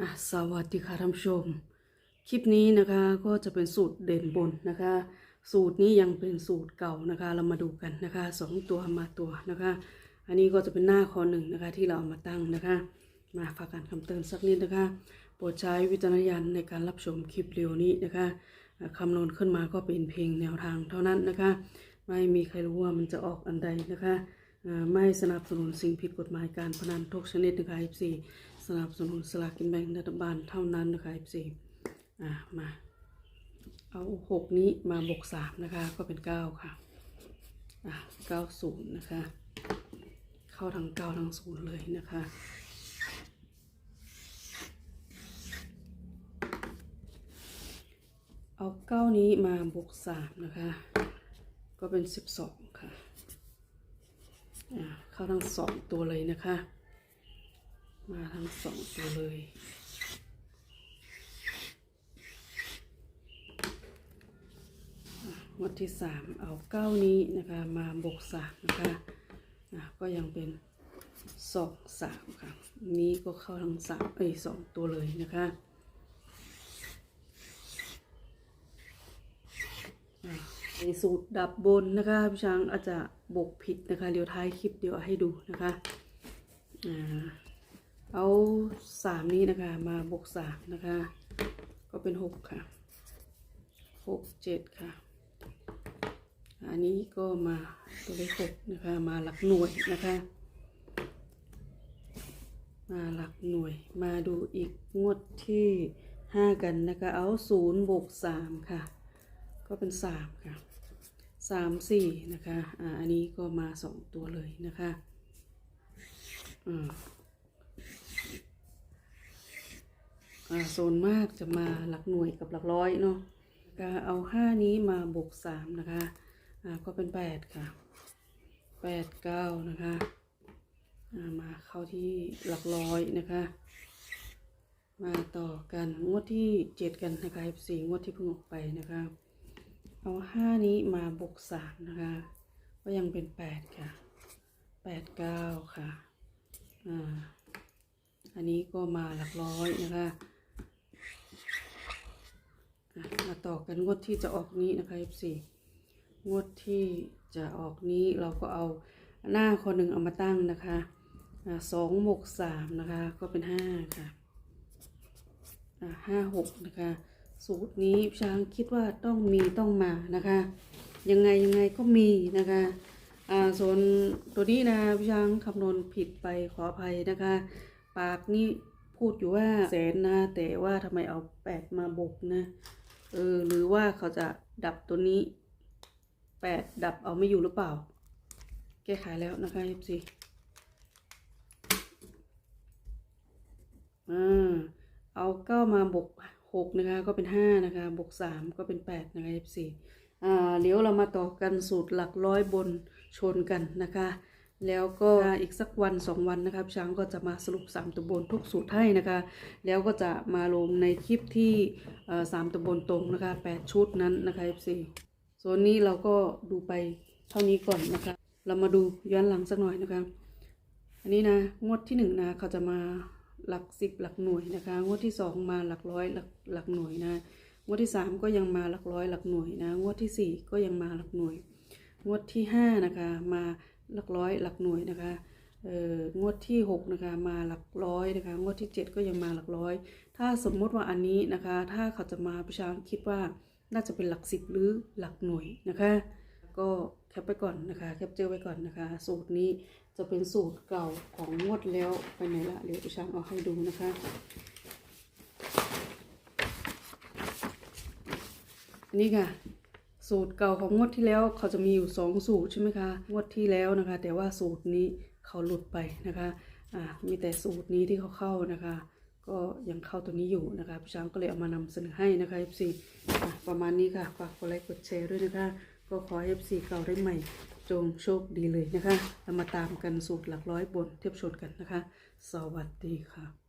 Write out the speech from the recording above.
อะสวัสดีค่ะท่านผู้ชม คลิปนี้นะคะก็จะเป็นสูตรเด่นบนนะคะ สูตรนี้ยังเป็นสูตรเก่านะคะ เรามาดูกันนะคะสองตัวมาตัวนะคะ อันนี้ก็จะเป็นหน้าคอหนึ่งนะคะ ที่เราเอามาตั้งนะคะ มาฝากการคำเตือนสักนิดนะคะ โปรดใช้วิจารณญาณในการรับชมคลิปเร็วนี้นะคะคำนวณขึ้นมาก็เป็นเพลงแนวทางเท่านั้นนะคะ ไม่มีใครรู้ว่ามันจะออกอันใดนะคะ ไม่สนับสนุนสิ่งผิดกฎหมายการพนันทุกชนิดนะคะ F4 สนับสนุนสลากกินแบ่งรัฐบาลเท่านั้นนะคะ F4 อ่ามา เอาหกนี้มาบวกสามนะคะ ก็เป็นเก้าค่ะ อะเก้าศูนย์นะคะ เข้าทั้งเก้าทั้งศูนย์เลยนะคะเอาเก้านี้มาบวกสามนะคะ ก็เป็นสิบสองค่ะอ่าเข้าทั้งสองตัวเลยนะคะ มาทั้งสองตัวเลยอะงวดที่สามเอาเก้านี้นะคะมาบวกสามนะคะะก็ยังเป็นสองสามค่ะ นี้ก็เข้าทั้งสามเอ้ยสองตัวเลยนะคะในสูตรดับบนนะคะพี่ช้างอาจจะบกผิดนะคะ เดี๋ยวท้ายคลิปเดี๋ยวให้ดูนะคะอ่า เอาสามนี้นะคะ มาบวกสามนะคะ ก็เป็นหกค่ะหกเจ็ดค่ะ อันนี้ก็มาตัวเลขหกนะคะ มาหลักหน่วยนะคะ มาหลักหน่วย มาดูอีกงวดที่ห้ากันนะคะ เอาศูนย์บวกสามค่ะ ก็เป็นสามค่ะสามสี่นะคะ อ่า อันนี้ก็มาสองตัวเลยนะคะ อ่าอ่า โซนมากจะมาหลักหน่วยกับหลักร้อยเนาะก็เอาห้านี้มาบวกสามนะคะอ่าก็เป็นแปดค่ะแปดเก้านะคะมาเข้าที่หลักร้อยนะคะ มาต่อกันงวดที่เจ็ดกันนะคะสี่งวดที่เพิ่งออกไปนะคะ เอาห้านี้มาบวกสามนะคะ ก็ยังเป็นแปดค่ะแปดเก้าค่ะอ่าอันนี้ก็มาหลักร้อยนะคะ มาต่อกันงวดที่จะออกนี้นะคะ F4 งวดที่จะออกนี้เราก็เอาหน้าคนหนึ่งเอามาตั้งนะคะสองบวกสามนะคะก็เป็นห้าค่ะห้าหกนะคะ สูตรนี้พี่ช้างคิดว่าต้องมีต้องมานะคะ ยังไงยังไงก็มีนะคะอ่าส่วนตัวนี้นะพี่ช้างคำนวณผิดไปขออภัยนะคะ ปากนี่พูดอยู่ว่าแสนนะแต่ว่าทำไมเอาแปดมาบวกนะ เออหรือว่าเขาจะดับตัวนี้แปดดับเอาไม่อยู่หรือเปล่า แก้ไขแล้วนะคะเอฟซีอ่าเอาเก้ามาบวกหกนะคะก็เป็นห้านะคะบวกสามก็เป็นแปดนะคะ F4 อ่าเดี๋ยวเรามาต่อกันสูตรหลักร้อยบนชนกันนะคะ แล้วก็อีกสักวันสองวันนะคะพี่ช้างก็จะมาสรุปสามตัวบนทุกสูตรให้นะคะ แล้วก็จะมาลงในคลิปที่สามตัวบนตรงนะคะแปดชุดนั้นนะคะ F4 ส่วนนี้เราก็ดูไปเท่านี้ก่อนนะคะ เรามาดูย้อนหลังสักหน่อยนะคะ อันนี้นะงวดที่หนึ่งนะเขาจะมาหลักสิบหลักหน่วยนะคะ งวดที่สองมาหลักร้อยหลักหลักหน่วยนะ งวดที่สามก็ยังมาหลักร้อยหลักหน่วยนะ งวดที่สี่ก็ยังมาหลักหน่วย งวดที่ห้านะคะมา หลักร้อยหลักหน่วยนะคะงวดที่หกนะคะ มาหลักร้อยนะคะ งวดที่เจ็ดก็ยังมาหลักร้อย ถ้าสมมติว่าอันนี้นะคะ ถ้าเขาจะมาประชางคิดว่าน่าจะเป็นหลักสิบหรือหลักหน่วยนะคะ ก็แคปไปก่อนนะคะ แคปเจอไว้ก่อนนะคะ สูตรนี้จะเป็นสูตรเก่าของงวดแล้วไปไหนละเดี๋ยวประชางเอาให้ดูนะคะนนี้ค่ะ สูตรเก่าของงวดที่แล้วเขาจะมีอยู่สองสูตรใช่ไหมคะ งวดที่แล้วนะคะ แต่ว่าสูตรนี้เขาหลุดไปนะคะอ่ามีแต่สูตรนี้ที่เขาเข้านะคะ ก็ยังเข้าตัวนี้อยู่นะคะพี่ช้างก็เลยเอามานำเสนอให้นะคะ FC ประมาณนี้ค่ะฝากกดไลค์กดแชร์ด้วยนะคะ ก็ขอ FC เก่าได้ใหม่จงโชคดีเลยนะคะแล้วมาตามกันสูตรหลักร้อยบนเทียบชนกันนะคะ สวัสดีค่ะ